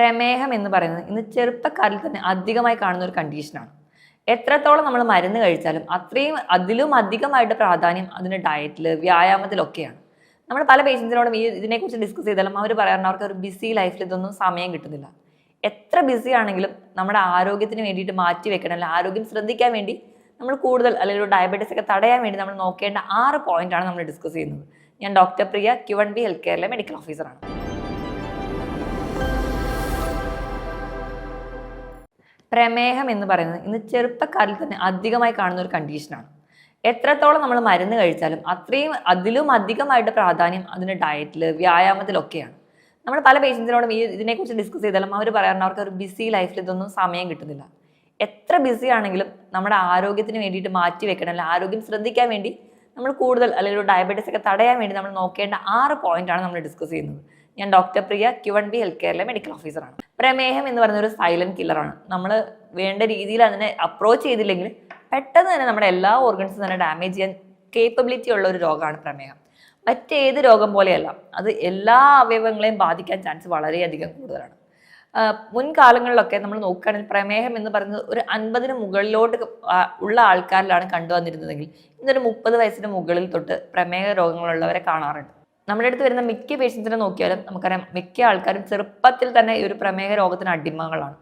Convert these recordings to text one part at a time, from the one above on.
പ്രമേഹം എന്ന് പറയുന്നത് ഇന്ന് ചെറുപ്പക്കാരിൽ തന്നെ അധികമായി കാണുന്ന ഒരു കണ്ടീഷനാണ് എത്രത്തോളം നമ്മൾ മരുന്ന് കഴിച്ചാലും അത്രയും അതിലും അധികമായിട്ട് പ്രാധാന്യം അതിന് ഡയറ്റിൽ വ്യായാമത്തിലൊക്കെയാണ് നമ്മൾ പല പേഷ്യൻസിനോടും ഈ ഇതിനെക്കുറിച്ച് ഡിസ്കസ് ചെയ്താലും അവർ പറയാറുണ്ട് അവർക്ക് ഒരു ബിസി ലൈഫിൽ ഇതൊന്നും സമയം കിട്ടുന്നില്ല. എത്ര ബിസി ആണെങ്കിലും നമ്മുടെ ആരോഗ്യത്തിന് വേണ്ടിയിട്ട് മാറ്റി വെക്കണം അല്ലെങ്കിൽ ആരോഗ്യം ശ്രദ്ധിക്കാൻ വേണ്ടി നമ്മൾ കൂടുതൽ അല്ലെങ്കിൽ ഒരു ഡയബറ്റീസ് ഒക്കെ തടയാൻ വേണ്ടി നമ്മൾ നോക്കേണ്ട ആറ് പോയിന്റാണ് നമ്മൾ ഡിസ്കസ് ചെയ്യുന്നത്. ഞാൻ doctor Priya Q one B health കെയറിലെ medical ഓഫീസറാണ് പ്രമേഹം എന്ന് പറയുന്നത് ഇന്ന് ചെറുപ്പക്കാരിൽ തന്നെ അധികമായി കാണുന്ന ഒരു കണ്ടീഷനാണ് എത്രത്തോളം നമ്മൾ മരുന്ന് കഴിച്ചാലും അത്രയും അതിലും അധികമായിട്ട് പ്രാധാന്യം അതിന് ഡയറ്റിൽ വ്യായാമത്തിലൊക്കെയാണ്. നമ്മൾ പല പേഷ്യൻസിനോടും ഈ ഇതിനെക്കുറിച്ച് ഡിസ്കസ് ചെയ്താലും അവർ പറയാറുണ്ട് അവർക്ക് ഒരു ബിസി ലൈഫിൽ ഇതൊന്നും സമയം കിട്ടുന്നില്ല. എത്ര ബിസി ആണെങ്കിലും നമ്മുടെ ആരോഗ്യത്തിന് വേണ്ടിയിട്ട് മാറ്റി വെക്കണം അല്ലെങ്കിൽ ആരോഗ്യം ശ്രദ്ധിക്കാൻ വേണ്ടി നമ്മൾ കൂടുതൽ അല്ലെങ്കിൽ ഒരു ഡയബറ്റീസ് ഒക്കെ തടയാൻ വേണ്ടി നമ്മൾ നോക്കേണ്ട ആറ് പോയിന്റാണ് നമ്മൾ ഡിസ്കസ് ചെയ്യുന്നത്. ഞാൻ doctor Priya Q N B health കെയറിലെ medical ഓഫീസറാണ് പ്രമേഹം എന്ന് പറയുന്ന ഒരു സൈലന്റ് കില്ലറാണ് നമ്മൾ വേണ്ട രീതിയിൽ അതിനെ അപ്രോച്ച് ചെയ്തില്ലെങ്കിൽ പെട്ടെന്ന് തന്നെ നമ്മുടെ എല്ലാ ഓർഗൻസും തന്നെ ഡാമേജ് ചെയ്യാൻ കേപ്പബിലിറ്റി ഉള്ള ഒരു രോഗമാണ് പ്രമേഹം. മറ്റേത് രോഗം പോലെയല്ല. അത് എല്ലാ അവയവങ്ങളെയും ബാധിക്കാൻ ചാൻസ് വളരെയധികം കൂടുതലാണ്. മുൻകാലങ്ങളിലൊക്കെ നമ്മൾ നോക്കുകയാണെങ്കിൽ പ്രമേഹം എന്ന് പറയുന്നത് ഒരു അൻപതിന് മുകളിലോട്ട് ഉള്ള ആൾക്കാരിലാണ് കണ്ടുവന്നിരുന്നതെങ്കിൽ ഇന്നൊരു മുപ്പത് വയസ്സിന് മുകളിൽ തൊട്ട് പ്രമേഹ രോഗങ്ങളുള്ളവരെ കാണാറുണ്ട്. നമ്മുടെ അടുത്ത് വരുന്ന മിക്ക പേഷ്യൻസിനെ നോക്കിയാലും നമുക്കറിയാം മിക്ക ആൾക്കാരും ചെറുപ്പത്തിൽ തന്നെ ഈ ഒരു പ്രമേഹ രോഗത്തിന് അടിമകളാണ്.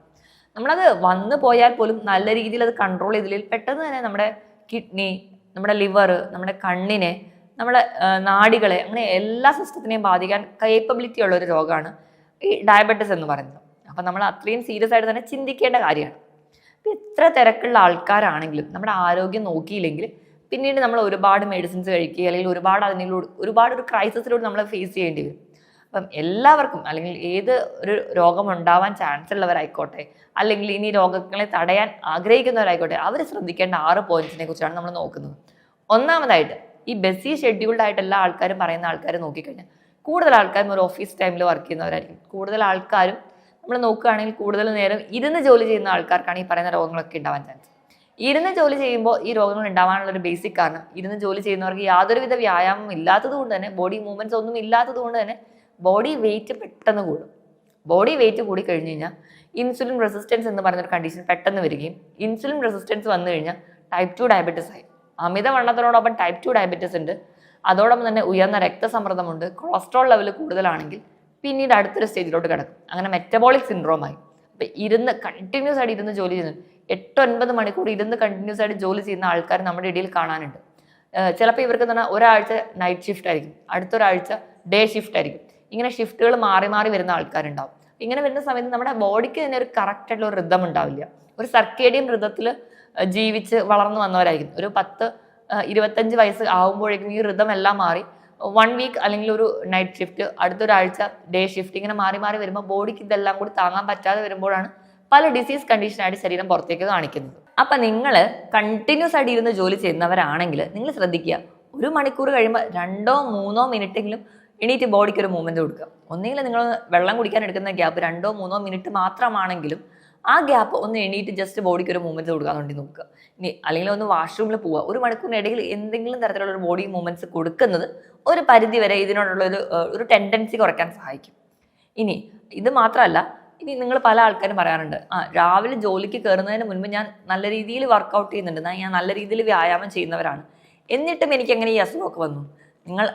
നമ്മളത് വന്നു പോയാൽ പോലും നല്ല രീതിയിൽ അത് കൺട്രോൾ ചെയ്തില്ലെങ്കിൽ പെട്ടെന്ന് തന്നെ നമ്മുടെ കിഡ്നി നമ്മുടെ ലിവർ നമ്മുടെ കണ്ണിനെ നമ്മുടെ നാടികളെ അങ്ങനെ എല്ലാ സിസ്റ്റത്തിനെയും ബാധിക്കാൻ കേപ്പബിലിറ്റി ഉള്ള ഒരു രോഗമാണ് ഈ ഡയബറ്റിസ് എന്ന് പറയുന്നത്. അപ്പം നമ്മൾ അത്രയും സീരിയസ് ആയിട്ട് തന്നെ ചിന്തിക്കേണ്ട കാര്യമാണ്. ഇപ്പം എത്ര തിരക്കുള്ള ആൾക്കാരാണെങ്കിലും നമ്മുടെ ആരോഗ്യം നോക്കിയില്ലെങ്കിൽ പിന്നീട് നമ്മൾ ഒരുപാട് മെഡിസിൻസ് കഴിക്കുക അല്ലെങ്കിൽ ഒരുപാട് അതിനോട് ഒരുപാട് ഒരു ക്രൈസിസിലൂടെ നമ്മൾ ഫേസ് ചെയ്യേണ്ടി വരും. അപ്പം എല്ലാവർക്കും അല്ലെങ്കിൽ ഏത് ഒരു രോഗം ഉണ്ടാവാൻ ചാൻസ് ഉള്ളവരായിക്കോട്ടെ അല്ലെങ്കിൽ ഇനി രോഗങ്ങളെ തടയാൻ ആഗ്രഹിക്കുന്നവരായിക്കോട്ടെ അവർ ശ്രദ്ധിക്കേണ്ട ആറ് പോയിന്റ്സിനെ കുറിച്ചാണ് നമ്മൾ നോക്കുന്നത്. ഒന്നാമതായിട്ട് ഈ ബസ്സി ഷെഡ്യൂൾഡ് ആയിട്ട് എല്ലാ ആൾക്കാരും പറയുന്ന ആൾക്കാർ നോക്കിക്കഴിഞ്ഞാൽ കൂടുതൽ ആൾക്കാരും ഒരു ഓഫീസ് ടൈമിൽ വർക്ക് ചെയ്യുന്നവരായിരിക്കും. കൂടുതൽ ആൾക്കാരും നമ്മൾ നോക്കുകയാണെങ്കിൽ കൂടുതൽ നേരം ഇരുന്ന് ജോലി ചെയ്യുന്ന ആൾക്കാർക്കാണ് ഈ പറയുന്ന രോഗങ്ങളൊക്കെ ഉണ്ടാവാൻ ചാൻസ് ഇരുന്ന് ജോലി ചെയ്യുമ്പോൾ ഈ രോഗങ്ങൾ ഉണ്ടാവാനുള്ള ഒരു ബേസിക് കാരണം ഇരുന്ന് ജോലി ചെയ്യുന്നവർക്ക് യാതൊരുവിധ വ്യായാമം ഇല്ലാത്തത് കൊണ്ട് തന്നെ ബോഡി മൂവ്മെന്റ്സ് ഒന്നും ഇല്ലാത്തത് കൊണ്ട് തന്നെ ബോഡി വെയിറ്റ് പെട്ടെന്ന് കൂടും. ബോഡി വെയിറ്റ് കൂടി കഴിഞ്ഞ് കഴിഞ്ഞാൽ ഇൻസുലിൻ റെസിസ്റ്റൻസ് എന്ന് പറഞ്ഞൊരു കണ്ടീഷൻ പെട്ടെന്ന് വരികയും ഇൻസുലിൻ റെസിസ്റ്റൻസ് വന്നു കഴിഞ്ഞാൽ ടൈപ്പ് ടു ഡയബറ്റിസ് ആയി. അമിതവണ്ണത്തിനോടൊപ്പം ടൈപ്പ് ടു ഡയബറ്റിസ് ഉണ്ട്. അതോടൊപ്പം തന്നെ ഉയർന്ന രക്തസമ്മർദ്ദമുണ്ട്. കൊളസ്ട്രോൾ ലെവൽ കൂടുതലാണെങ്കിൽ പിന്നീട് അടുത്തൊരു സ്റ്റേജിലോട്ട് കിടക്കും. അങ്ങനെ മെറ്റബോളിക് സിൻഡ്രോമായി അപ്പൊ ഇരുന്ന് കണ്ടിന്യൂസ് ആയിട്ട് ഇരുന്ന് ജോലി ചെയ്യുന്നു എട്ട് ഒൻപത് മണിക്കൂർ ഇരുന്ന് കണ്ടിന്യൂസ് ആയിട്ട് ജോലി ചെയ്യുന്ന ആൾക്കാർ നമ്മുടെ ഇടയിൽ കാണാനുണ്ട്. ചിലപ്പോൾ ഇവർക്ക് തന്നെ ഒരാഴ്ച നൈറ്റ് ഷിഫ്റ്റ് ആയിരിക്കും. അടുത്തൊരാഴ്ച ഡേ ഷിഫ്റ്റ് ആയിരിക്കും. ഇങ്ങനെ ഷിഫ്റ്റുകൾ മാറി മാറി വരുന്ന ആൾക്കാരുണ്ടാവും. ഇങ്ങനെ വരുന്ന സമയത്ത് നമ്മുടെ ബോഡിക്ക് തന്നെ ഒരു കറക്റ്റ് ആയിട്ടുള്ള ഒരു റിതം ഉണ്ടാവില്ല. ഒരു സർക്കേഡിയം റിതത്തിൽ ജീവിച്ച് വളർന്നു വന്നവരായിരിക്കും. ഒരു പത്ത് ഇരുപത്തഞ്ച് വയസ്സ് ആകുമ്പോഴേക്കും ഈ റിതം എല്ലാം മാറി വൺ വീക്ക് അല്ലെങ്കിൽ ഒരു നൈറ്റ് ഷിഫ്റ്റ് അടുത്തൊരാഴ്ച ഡേ ഷിഫ്റ്റ് ഇങ്ങനെ മാറി മാറി വരുമ്പോൾ ബോഡിക്ക് ഇതെല്ലാം കൂടി താങ്ങാൻ പറ്റാതെ വരുമ്പോഴാണ് പല ഡിസീസ് കണ്ടീഷനായിട്ട് ശരീരം പുറത്തേക്ക് കാണിക്കുന്നത് അപ്പൊ നിങ്ങൾ കണ്ടിന്യൂസ് ആയിട്ട് ഇരുന്ന് ജോലി ചെയ്യുന്നവരാണെങ്കിൽ നിങ്ങൾ ശ്രദ്ധിക്കുക. ഒരു മണിക്കൂർ കഴിയുമ്പോൾ രണ്ടോ മൂന്നോ മിനിറ്റെങ്കിലും എണീറ്റ് ബോഡിക്ക് ഒരു മൂവ്മെന്റ് കൊടുക്കുക. ഒന്നുകിൽ നിങ്ങൾ വെള്ളം കുടിക്കാൻ എടുക്കുന്ന ഗ്യാപ്പ് രണ്ടോ മൂന്നോ മിനിറ്റ് മാത്രമാണെങ്കിലും ആ ഗ്യാപ്പ് ഒന്ന് എണീറ്റ് ജസ്റ്റ് ബോഡിക്ക് ഒരു മൂവ്മെന്റ് കൊടുക്കാൻ വേണ്ടി നോക്കുക. ഇനി അല്ലെങ്കിൽ ഒന്ന് വാഷ്റൂമിൽ പോവുക. ഒരു മണിക്കൂറിനിടയിൽ എന്തെങ്കിലും തരത്തിലുള്ള ഒരു ബോഡി മൂവ്മെന്റ്സ് കൊടുക്കുന്നത് ഒരു പരിധി വരെ ഇതിനോടുള്ള ഒരു ഒരു ടെൻഡൻസി കുറയ്ക്കാൻ സഹായിക്കും. ഇനി ഇത് മാത്രമല്ല ഇനി നിങ്ങൾ പല ആൾക്കാരും പറയാറുണ്ട് ആ രാവിലെ ജോലിക്ക് കയറുന്നതിന് മുൻപ് ഞാൻ നല്ല രീതിയിൽ വർക്കൗട്ട് ചെയ്യുന്നുണ്ട്. ഞാൻ- നല്ല രീതിയിൽ വ്യായാമം ചെയ്യുന്നവരാണ്. എന്നിട്ടും എനിക്ക് എങ്ങനെ ഈ അസുഖമൊക്കെ വന്നു. നിങ്ങൾ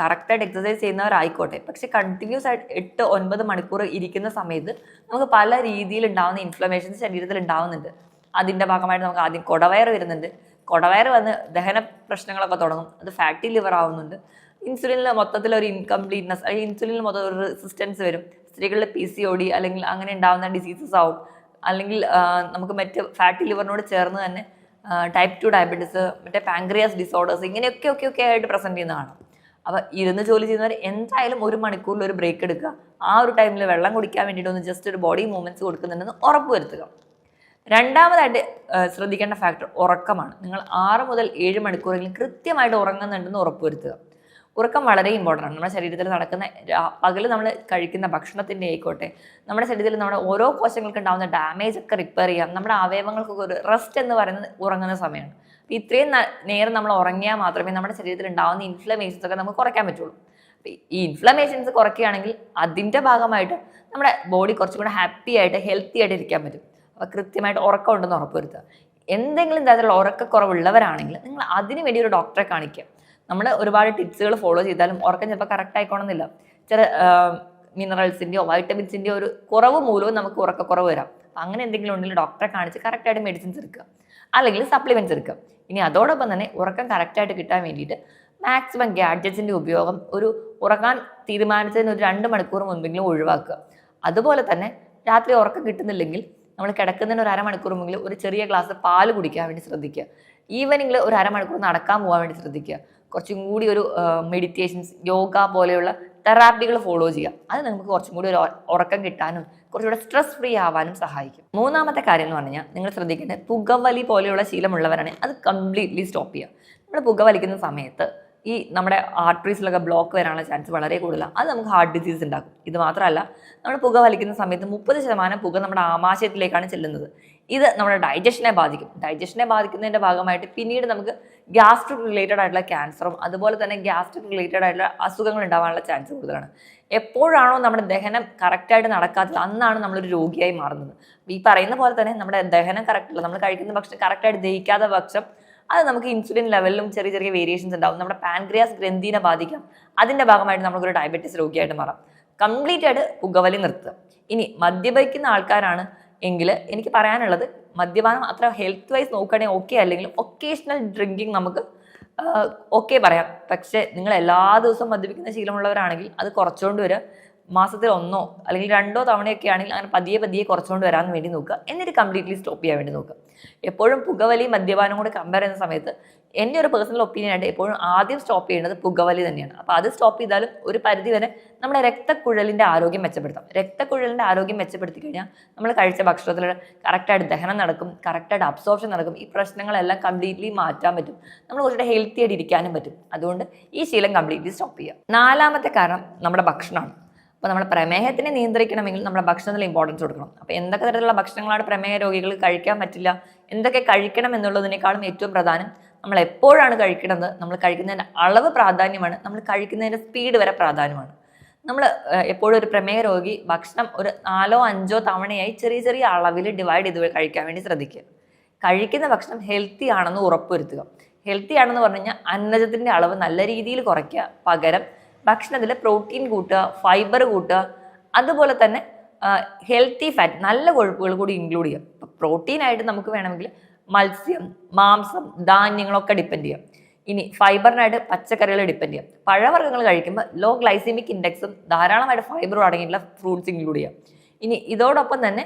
കറക്റ്റായിട്ട് എക്സസൈസ് ചെയ്യുന്നവരായിക്കോട്ടെ. പക്ഷേ കണ്ടിന്യൂസ് ആയിട്ട് എട്ട് ഒൻപത് മണിക്കൂർ ഇരിക്കുന്ന സമയത്ത് നമുക്ക് പല രീതിയിൽ ഉണ്ടാകുന്ന ഇൻഫ്ലമേഷൻസ് ശരീരത്തിൽ ഉണ്ടാവുന്നുണ്ട്. അതിന്റെ ഭാഗമായിട്ട് നമുക്ക് ആദ്യം കൊടവയർ വരുന്നുണ്ട്. കൊടവയർ വന്ന് ദഹന പ്രശ്നങ്ങളൊക്കെ തുടങ്ങും. അത് ഫാറ്റി ലിവർ ആവുന്നുണ്ട്. ഇൻസുലിനിൽ മൊത്തത്തിൽ ഒരു ഇൻകംപ്ലീറ്റ്നെസ് അല്ലെങ്കിൽ ഇൻസുലിനിൽ മൊത്തം ഒരു റെസിസ്റ്റൻസ് വരും. സ്ത്രീകളിലെ പി സി ഒ ഡി അല്ലെങ്കിൽ അങ്ങനെ ഉണ്ടാകുന്ന ഡിസീസസ് ആവും. അല്ലെങ്കിൽ നമുക്ക് മറ്റ് ഫാറ്റി ലിവറിനോട് ചേർന്ന് തന്നെ ടൈപ്പ് ടു ഡയബറ്റീസ് മറ്റേ പാങ്ക്രിയാസ് ഡിസോർഡേഴ്സ് ഇങ്ങനെയൊക്കെ ഒക്കെ ഒക്കെ ആയിട്ട് പ്രസന്റ് ചെയ്യുന്നതാണ് അപ്പോൾ ഇരുന്ന് ജോലി ചെയ്യുന്നവർ എന്തായാലും ഒരു മണിക്കൂറിൽ ഒരു ബ്രേക്ക് എടുക്കുക. ആ ഒരു ടൈമിൽ വെള്ളം കുടിക്കാൻ വേണ്ടിയിട്ട് ഒന്ന് ജസ്റ്റ് ഒരു ബോഡി മൂവ്മെന്റ്സ് കൊടുക്കുന്നുണ്ടെന്ന് ഉറപ്പ് വരുത്തുക. രണ്ടാമതായിട്ട് ശ്രദ്ധിക്കേണ്ട ഫാക്ടർ ഉറക്കമാണ്. നിങ്ങൾ ആറ് മുതൽ ഏഴ് മണിക്കൂറെങ്കിലും കൃത്യമായിട്ട് ഉറങ്ങുന്നുണ്ടെന്ന് ഉറപ്പുവരുത്തുക ഉറക്കം വളരെ ഇമ്പോർട്ടന്റ് ആണ്. നമ്മുടെ ശരീരത്തിൽ നടക്കുന്ന പകൽ നമ്മൾ കഴിക്കുന്ന ഭക്ഷണത്തിന്റെ ആയിക്കോട്ടെ നമ്മുടെ ശരീരത്തിൽ നമ്മുടെ ഓരോ കോശങ്ങൾക്ക് ഉണ്ടാകുന്ന ഡാമേജ് ഒക്കെ റിപ്പയർ ചെയ്യാം നമ്മുടെ അവയവങ്ങൾക്കൊക്കെ ഒരു റെസ്റ്റ് എന്ന് പറയുന്നത് ഉറങ്ങുന്ന സമയമാണ്. ഇത്രയും നേരം നമ്മൾ ഉറങ്ങിയാൽ മാത്രമേ നമ്മുടെ ശരീരത്തിൽ ഉണ്ടാകുന്ന ഇൻഫ്ലമേഷൻസ് ഒക്കെ നമുക്ക് കുറയ്ക്കാൻ പറ്റുള്ളൂ. ഈ ഇൻഫ്ലമേഷൻസ് കുറയ്ക്കുകയാണെങ്കിൽ അതിന്റെ ഭാഗമായിട്ട് നമ്മുടെ ബോഡി കുറച്ചും കൂടെ ഹാപ്പി ആയിട്ട് ഹെൽത്തി ആയിട്ട് ഇരിക്കാൻ പറ്റും. അപ്പോൾ കൃത്യമായിട്ട് ഉറക്കം ഉണ്ടെന്ന് ഉറപ്പുവരുത്തുക എന്തെങ്കിലും തരത്തിലുള്ള ഉറക്കക്കുറവുള്ളവരാണെങ്കിൽ നിങ്ങൾ അതിനു വേണ്ടി ഒരു ഡോക്ടറെ കാണിക്കുക. നമ്മൾ ഒരുപാട് ടിപ്സുകൾ ഫോളോ ചെയ്താലും ഉറക്കം ചിലപ്പോൾ കറക്റ്റ് ആയിക്കോണമെന്നില്ല ചില മിനറൽസിന്റെയോ വൈറ്റമിൻസിന്റെയോ ഒരു കുറവ് മൂലവും നമുക്ക് ഉറക്കക്കുറവ് വരാം. അപ്പം അങ്ങനെ എന്തെങ്കിലും ഉണ്ടെങ്കിൽ ഡോക്ടറെ കാണിച്ച് കറക്റ്റായിട്ട് മെഡിസിൻസ് എടുക്കുക. അല്ലെങ്കിൽ സപ്ലിമെന്റ്സ് എടുക്കുക. ഇനി അതോടൊപ്പം തന്നെ ഉറക്കം കറക്റ്റായിട്ട് കിട്ടാൻ വേണ്ടിയിട്ട് മാക്സിമം ഗാഡ്ജറ്റ്സിന്റെ ഉപയോഗം ഒരു ഉറങ്ങാൻ തീരുമാനിച്ചതിന് ഒരു രണ്ട് മണിക്കൂർ മുൻപെങ്കിലും ഒഴിവാക്കുക. അതുപോലെ തന്നെ രാത്രി ഉറക്കം കിട്ടുന്നില്ലെങ്കിൽ നമ്മൾ കിടക്കുന്നതിന് ഒരു അരമണിക്കൂർ മുമ്പിൽ ഒരു ചെറിയ ഗ്ലാസ് പാൽ കുടിക്കാൻ വേണ്ടി ശ്രദ്ധിക്കുക. ഈവനിങ്ങിൽ ഒരു അരമണിക്കൂർ നടക്കാൻ പോകാൻ വേണ്ടി ശ്രദ്ധിക്കുക. കുറച്ചും കൂടി ഒരു മെഡിറ്റേഷൻസ് യോഗ പോലെയുള്ള തെറാപ്പികൾ ഫോളോ ചെയ്യുക അത് നമുക്ക് കുറച്ചും കൂടി ഒരു ഉറക്കം കിട്ടാനും കുറച്ചുകൂടെ സ്ട്രെസ് ഫ്രീ ആവാനും സഹായിക്കും. മൂന്നാമത്തെ കാര്യം എന്ന് പറഞ്ഞാൽ നിങ്ങൾ ശ്രദ്ധിക്കേണ്ടത് പുകവലി പോലെയുള്ള ശീലമുള്ളവരാണെങ്കിൽ അത് കംപ്ലീറ്റ്ലി സ്റ്റോപ്പ് ചെയ്യുക നമ്മൾ പുകവലിക്കുന്ന സമയത്ത് ഈ നമ്മുടെ ആർട്ടറീസിലൊക്കെ ബ്ലോക്ക് വരാനുള്ള ചാൻസ് വളരെ കൂടുതലാണ്. അത് നമുക്ക് ഹാർട്ട് ഡിസീസ് ഉണ്ടാക്കും. ഇത് മാത്രമല്ല നമ്മൾ പുക വലിക്കുന്ന സമയത്ത് മുപ്പത് ശതമാനം പുക നമ്മുടെ ആമാശയത്തിലേക്കാണ് ചെല്ലുന്നത്. ഇത് നമ്മുടെ ഡൈജഷനെ ബാധിക്കും. ഡൈജഷനെ ബാധിക്കുന്നതിന്റെ ഭാഗമായിട്ട് പിന്നീട് നമുക്ക് ഗ്യാസ്ട്രിക് റിലേറ്റഡ് ആയിട്ടുള്ള ക്യാൻസറും അതുപോലെ തന്നെ ഗ്യാസ്ട്രിക് റിലേറ്റഡ് ആയിട്ടുള്ള അസുഖങ്ങൾ ഉണ്ടാവാനുള്ള ചാൻസ് കൂടുതലാണ്. എപ്പോഴാണോ നമ്മുടെ ദഹനം കറക്റ്റായിട്ട് നടക്കാത്തത് അന്നാണ് നമ്മളൊരു രോഗിയായി മാറുന്നത്. ഈ പറയുന്ന പോലെ തന്നെ നമ്മുടെ ദഹനം കറക്റ്റ് അല്ല. നമ്മൾ കഴിക്കുന്ന ഭക്ഷണം കറക്റ്റായിട്ട് ദഹിക്കാത്ത പക്ഷം അത് നമുക്ക് ഇൻസുലിൻ ലെവലിലും ചെറിയ ചെറിയ വേരിയേഷൻസ് ഉണ്ടാവും. നമ്മുടെ പാൻക്രിയാസ് ഗ്രന്ഥിനെ ബാധിക്കാം. അതിന്റെ ഭാഗമായിട്ട് നമുക്കൊരു ഡയബറ്റീസ് രോഗിയായിട്ട് മാറാം. കംപ്ലീറ്റ് ആയിട്ട് പുകവലി നിർത്തുക. ഇനി മദ്യപിക്കുന്ന ആൾക്കാരാണ് എങ്കിൽ എനിക്ക് പറയാനുള്ളത് മദ്യപാനം അത്ര ഹെൽത്ത് വൈസ് നോക്കുകയാണെങ്കിൽ ഓക്കെ അല്ലെങ്കിൽ ഒക്കേഷണൽ ഡ്രിങ്കിങ് നമുക്ക് ഓക്കെ പറയാം. പക്ഷേ നിങ്ങൾ എല്ലാ ദിവസവും മദ്യപിക്കുന്ന ശീലമുള്ളവരാണെങ്കിൽ അത് കുറച്ചുകൊണ്ട് വരിക മാസത്തിൽ ഒന്നോ അല്ലെങ്കിൽ രണ്ടോ തവണയൊക്കെ ആണെങ്കിൽ അങ്ങനെ പതിയെ പതിയെ കുറച്ചുകൊണ്ട് വരാൻ വേണ്ടി നോക്കുക. എന്നിട്ട് കംപ്ലീറ്റ്ലി സ്റ്റോപ്പ് ചെയ്യാൻ വേണ്ടി നോക്കുക. എപ്പോഴും പുകവലി മദ്യപാനം കൂടെ കമ്പയർ ചെയ്യുന്ന സമയത്ത് എന്റെ ഒരു പേഴ്സണൽ ഒപ്പീനിയൻ ആയിട്ട് എപ്പോഴും ആദ്യം സ്റ്റോപ്പ് ചെയ്യേണ്ടത് പുകവലി തന്നെയാണ്. അപ്പോൾ അത് സ്റ്റോപ്പ് ചെയ്താലും ഒരു പരിധി വരെ നമ്മുടെ രക്തക്കുഴലിന്റെ ആരോഗ്യം മെച്ചപ്പെടുത്താം. രക്തക്കുഴലിന്റെ ആരോഗ്യം മെച്ചപ്പെടുത്തി കഴിഞ്ഞാൽ നമ്മൾ കഴിച്ച ഭക്ഷണത്തിൽ കറക്റ്റായിട്ട് ദഹനം നടക്കും കറക്റ്റായിട്ട് അബ്സോർപ്ഷൻ നടക്കും. ഈ പ്രശ്നങ്ങളെല്ലാം കംപ്ലീറ്റ്ലി മാറ്റാൻ പറ്റും. നമ്മൾ കുറച്ചുകൂടെ ഹെൽത്തി ആയിട്ട് ഇരിക്കാനും പറ്റും. അതുകൊണ്ട് ഈ ശീലം കംപ്ലീറ്റ്ലി സ്റ്റോപ്പ് ചെയ്യുക. നാലാമത്തെ കാരണം നമ്മുടെ ഭക്ഷണമാണ്. അപ്പോൾ നമ്മുടെ പ്രമേഹത്തിനെ നിയന്ത്രിക്കണമെങ്കിൽ നമ്മുടെ ഭക്ഷണത്തിൽ ഇമ്പോർട്ടൻസ് കൊടുക്കണം. അപ്പോൾ എന്തൊക്കെ തരത്തിലുള്ള ഭക്ഷണങ്ങളാണ് പ്രമേഹ രോഗികൾ കഴിക്കാൻ പറ്റില്ല എന്തൊക്കെ കഴിക്കണം എന്നുള്ളതിനേക്കാളും ഏറ്റവും പ്രധാനം നമ്മൾ എപ്പോഴാണ് കഴിക്കുന്നത് നമ്മൾ കഴിക്കുന്നതിന്റെ അളവ് പ്രാധാന്യമാണ്. നമ്മൾ കഴിക്കുന്നതിന്റെ സ്പീഡ് വരെ പ്രാധാന്യമാണ്. നമ്മൾ എപ്പോഴും ഒരു പ്രമേയ രോഗി ഭക്ഷണം ഒരു നാലോ അഞ്ചോ തവണയായി ചെറിയ ചെറിയ അളവിൽ ഡിവൈഡ് ചെയ്ത് കഴിക്കാൻ വേണ്ടി ശ്രദ്ധിക്കുക. കഴിക്കുന്ന ഭക്ഷണം ഹെൽത്തി ആണെന്ന് ഉറപ്പുവരുത്തുക. ഹെൽത്തി ആണെന്ന് പറഞ്ഞു കഴിഞ്ഞാൽ അന്നജത്തിന്റെ അളവ് നല്ല രീതിയിൽ കുറയ്ക്കുക. പകരം ഭക്ഷണത്തിൽ പ്രോട്ടീൻ കൂട്ടുക ഫൈബർ കൂട്ടുക അതുപോലെ തന്നെ ഹെൽത്തി ഫാറ്റ് നല്ല കൊഴുപ്പുകൾ കൂടി ഇൻക്ലൂഡ് ചെയ്യുക. പ്രോട്ടീനായിട്ട് നമുക്ക് വേണമെങ്കിൽ മത്സ്യം മാംസം ധാന്യങ്ങളൊക്കെ ഡിപ്പെൻഡ് ചെയ്യാം. ഇനി ഫൈബറിനായിട്ട് പച്ചക്കറികൾ ഡിപ്പെൻഡ് ചെയ്യാം. പഴവർഗങ്ങൾ കഴിക്കുമ്പോൾ ലോ ഗ്ലൈസിമിക് ഇൻഡെക്സും ധാരാളമായിട്ട് ഫൈബറും അടങ്ങിയിട്ടുള്ള ഫ്രൂട്ട്സ് ഇൻക്ലൂഡ് ചെയ്യാം. ഇനി ഇതോടൊപ്പം തന്നെ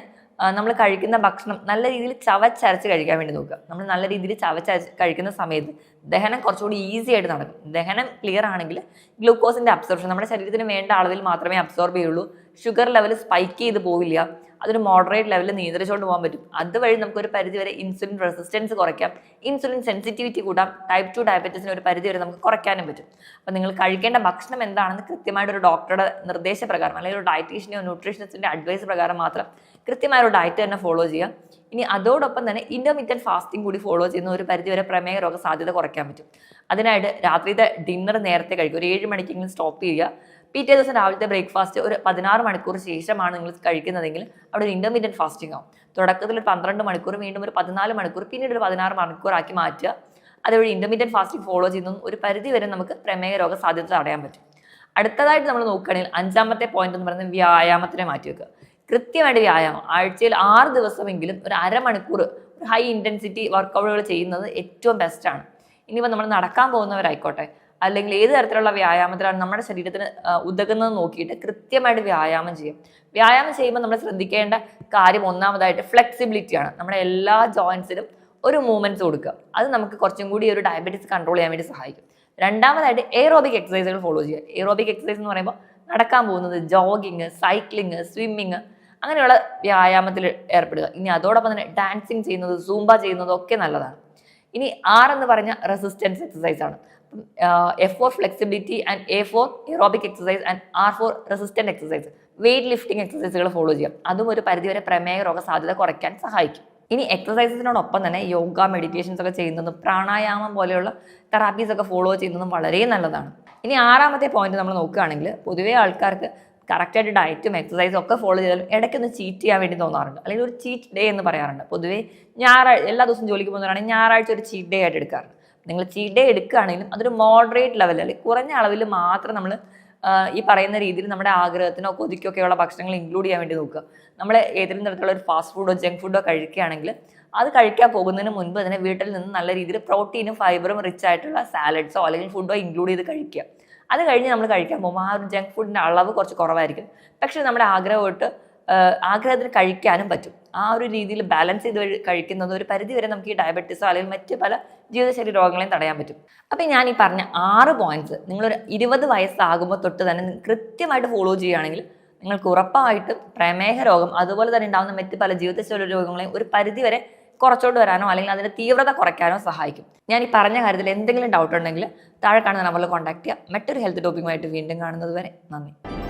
നമ്മൾ കഴിക്കുന്ന ഭക്ഷണം നല്ല രീതിയിൽ ചവച്ചരച്ച് കഴിക്കാൻ വേണ്ടി നോക്കുക. നമ്മൾ നല്ല രീതിയിൽ ചവച്ചരച്ച് കഴിക്കുന്ന സമയത്ത് ദഹനം കുറച്ചുകൂടി ഈസി ആയിട്ട് നടക്കും. ദഹനം ക്ലിയർ ആണെങ്കിൽ ഗ്ലൂക്കോസിന്റെ അബ്സോർപ്ഷൻ നമ്മുടെ ശരീരത്തിന് വേണ്ട അളവിൽ മാത്രമേ അബ്സോർബ് ചെയ്യുള്ളൂ. ഷുഗർ ലെവൽ സ്പൈക്ക് ചെയ്ത് പോവില്ല. അതൊരു മോഡറേറ്റ് ലെവലിൽ നിയന്ത്രിച്ചുകൊണ്ട് പോകാൻ പറ്റും. അതുവഴി നമുക്ക് ഒരു പരിധി വരെ ഇൻസുലിൻ റെസിസ്റ്റൻസ് കുറയ്ക്കാം. ഇൻസുലിൻ സെൻസിറ്റിവിറ്റി കൂടാം ടൈപ്പ് ടു ഡയബറ്റീസിന് ഒരു പരിധി വരെ നമുക്ക് കുറയ്ക്കാനും പറ്റും. അപ്പോൾ നിങ്ങൾ കഴിക്കേണ്ട ഭക്ഷണം എന്താണെന്ന് കൃത്യമായിട്ട് ഒരു ഡോക്ടറുടെ നിർദ്ദേശപ്രകാരം അല്ലെങ്കിൽ ഒരു ഡയറ്റീഷ്യനെയോ ന്യൂട്രീഷനിസ്റ്റിന്റെ അഡ്വൈസ് പ്രകാരം മാത്രം കൃത്യമായ ഒരു ഡയറ്റ് തന്നെ ഫോളോ ചെയ്യുക. ഇനി അതോടൊപ്പം തന്നെ ഇന്റർമീഡിയറ്റ് ഫാസ്റ്റിംഗ് കൂടി ഫോളോ ചെയ്യുന്ന ഒരു പരിധി വരെ പ്രമേഹ രോഗ സാധ്യത കുറയ്ക്കാൻ പറ്റും. അതിനായിട്ട് രാത്രിത്തെ ഡിന്നർ നേരത്തെ കഴിക്കും ഒരു ഏഴ് മണിക്കെങ്കിലും സ്റ്റോപ്പ് ചെയ്യുക. പിറ്റേ ദിവസം രാവിലത്തെ ബ്രേക്ക്ഫാസ്റ്റ് ഒരു പതിനാറ് മണിക്കൂർ ശേഷമാണ് നിങ്ങൾ കഴിക്കുന്നതെങ്കിൽ അവിടെ ഒരു ഇന്റർമീഡിയറ്റ് ഫാസ്റ്റിംഗ് ആവും. തുടക്കത്തിൽ ഒരു പന്ത്രണ്ട് മണിക്കൂർ വീണ്ടും ഒരു പതിനാല് മണിക്കൂർ പിന്നീട് ഒരു പതിനാറ് മണിക്കൂറാക്കി മാറ്റുക. അതുവഴി ഇന്റർമീഡിയറ്റ് ഫാസ്റ്റിംഗ് ഫോളോ ചെയ്യുന്ന ഒരു പരിധി വരെ നമുക്ക് പ്രമേഹ രോഗ സാധ്യത തടയാൻ പറ്റും. അടുത്തതായിട്ട് നമ്മൾ നോക്കുകയാണെങ്കിൽ അഞ്ചാമത്തെ പോയിന്റ് എന്ന് പറയുന്നത് വ്യായാമത്തിനെ മാറ്റി വെക്കുക കൃത്യമായിട്ട് വ്യായാമം. ആഴ്ചയിൽ ആറ് ദിവസമെങ്കിലും ഒരു അരമണിക്കൂർ ഒരു ഹൈ ഇന്റൻസിറ്റി വർക്കൗട്ടുകൾ ചെയ്യുന്നത് ഏറ്റവും ബെസ്റ്റാണ് ഇനിയിപ്പോൾ നമ്മൾ നടക്കാൻ പോകുന്നവരായിക്കോട്ടെ അല്ലെങ്കിൽ ഏത് തരത്തിലുള്ള വ്യായാമത്തിലാണ് നമ്മുടെ ശരീരത്തിന് ഉതകുന്നത് നോക്കിയിട്ട് കൃത്യമായിട്ട് വ്യായാമം ചെയ്യും. വ്യായാമം ചെയ്യുമ്പോൾ നമ്മൾ ശ്രദ്ധിക്കേണ്ട കാര്യം ഒന്നാമതായിട്ട് ഫ്ലെക്സിബിലിറ്റിയാണ് നമ്മുടെ എല്ലാ ജോയിൻസിലും ഒരു മൂവ്മെന്റ്സ് കൊടുക്കുക. അത് നമുക്ക് കുറച്ചും കൂടി ഒരു ഡയബറ്റീസ് കൺട്രോൾ ചെയ്യാൻ വേണ്ടി സഹായിക്കും. രണ്ടാമതായിട്ട് എയറോബിക് എക്സസൈസുകൾ ഫോളോ ചെയ്യുക. എയറോബിക് എക്സസൈസ് എന്ന് പറയുമ്പോൾ നടക്കാൻ പോകുന്നത് ജോഗിങ് സൈക്ലിങ് സ്വിമ്മിങ് അങ്ങനെയുള്ള വ്യായാമത്തിൽ ഏർപ്പെടുക. ഇനി അതോടൊപ്പം തന്നെ ഡാൻസിങ് ചെയ്യുന്നത് സൂംബ ചെയ്യുന്നതും ഒക്കെ നല്ലതാണ്. ഇനി ആർ എന്ന് പറഞ്ഞ റെസിസ്റ്റൻസ് എക്സസൈസ് ആണ്. F for flexibility and A for aerobic exercise and R for resistant exercise weight lifting എക്സസൈസുകൾ follow ചെയ്യാം. അതും ഒരു പരിധിവരെ പ്രമേയ രോഗ സാധ്യത കുറയ്ക്കാൻ സഹായിക്കും. ഇനി എക്സസൈസസിനോടൊപ്പം തന്നെ യോഗ മെഡിറ്റേഷൻസ് ഒക്കെ ചെയ്യുന്നതും പ്രാണായാമം പോലെയുള്ള തെറാപ്പീസ് ഒക്കെ ഫോളോ ചെയ്യുന്നതും വളരെ നല്ലതാണ്. ഇനി ആറാമത്തെ പോയിന്റ് നമ്മൾ നോക്കുകയാണെങ്കിൽ പൊതുവേ ആൾക്കാർക്ക് കറക്റ്റായിട്ട് ഡയറ്റും എക്സസൈസും ഒക്കെ ഫോളോ ചെയ്താലും ഇടയ്ക്കൊന്ന് ചീറ്റ് ചെയ്യാൻ വേണ്ടി തോന്നാറുണ്ട്. അല്ലെങ്കിൽ ഒരു ചീറ്റ് ഡേ എന്ന് പറയാറുണ്ട്. പൊതുവേ ഞായറാഴ്ച എല്ലാ ദിവസവും ജോലിക്ക് പോകുന്നവരാണെങ്കിൽ ഞായറാഴ്ച ഒരു ചീറ്റ് ഡേ ആയിട്ട് എടുക്കാറുണ്ട്. നിങ്ങൾ ചീറ്റ് ഡേ എടുക്കുകയാണെങ്കിലും അതൊരു മോഡറേറ്റ് ലെവലിൽ അല്ലെങ്കിൽ കുറഞ്ഞ അളവിൽ മാത്രം നമ്മൾ ഈ പറയുന്ന രീതിയിൽ നമ്മുടെ ആഗ്രഹത്തിനോ കൊതിക്കൊക്കെയുള്ള ഭക്ഷണങ്ങൾ ഇൻക്ലൂഡ് ചെയ്യാൻ വേണ്ടി നോക്കുക. നമ്മൾ ഏതെങ്കിലും തരത്തിലുള്ള ഒരു ഫാസ്റ്റ് ഫുഡോ ജങ്ക് ഫുഡോ കഴിക്കുകയാണെങ്കിൽ അത് കഴിക്കാൻ പോകുന്നതിന് മുൻപ് തന്നെ വീട്ടിൽ നിന്ന് നല്ല രീതിയിൽ പ്രോട്ടീനും ഫൈബറും റിച്ച് ആയിട്ടുള്ള സാലഡ്സോ അല്ലെങ്കിൽ ഫുഡോ ഇൻക്ലൂഡ് ചെയ്ത് കഴിക്കുക. അത് കഴിഞ്ഞ് നമ്മൾ കഴിക്കാൻ പോകുമ്പോൾ ആ ഒരു ജങ്ക് ഫുഡിന്റെ അളവ് കുറച്ച് കുറവായിരിക്കും. പക്ഷേ നമ്മുടെ ആഗ്രഹമായിട്ട് ആഗ്രഹത്തിന് കഴിക്കാനും പറ്റും. ആ ഒരു രീതിയിൽ ബാലൻസ് ചെയ്ത് കഴിക്കുന്നത് ഒരു പരിധി വരെ നമുക്ക് ഈ ഡയബറ്റീസോ അല്ലെങ്കിൽ മറ്റ് പല ജീവിതശൈലി രോഗങ്ങളെയും തടയാൻ പറ്റും. അപ്പം ഞാൻ ഈ പറഞ്ഞ ആറ് പോയിന്റ്സ് നിങ്ങളൊരു ഇരുപത് വയസ്സാകുമ്പോൾ തൊട്ട് തന്നെ കൃത്യമായിട്ട് ഫോളോ ചെയ്യുകയാണെങ്കിൽ നിങ്ങൾക്ക് ഉറപ്പായിട്ടും പ്രമേഹ രോഗം അതുപോലെ തന്നെ ഉണ്ടാകുന്ന മറ്റ് പല ജീവിതശൈലി രോഗങ്ങളെയും ഒരു പരിധി വരെ കുറച്ചോട്ട് വരാനോ അല്ലെങ്കിൽ അതിന്റെ തീവ്രത കുറയ്ക്കാനോ സഹായിക്കും. ഞാൻ ഈ പറഞ്ഞ കാര്യത്തിൽ എന്തെങ്കിലും ഡൗട്ട് ഉണ്ടെങ്കിൽ താഴെ കാണുന്ന നമ്പറിൽ കോൺടാക്ട് ചെയ്യുക. മറ്റൊരു ഹെൽത്ത് ടോപ്പിക്കുമായിട്ട് വീണ്ടും കാണുന്നത് വരെ നന്ദി.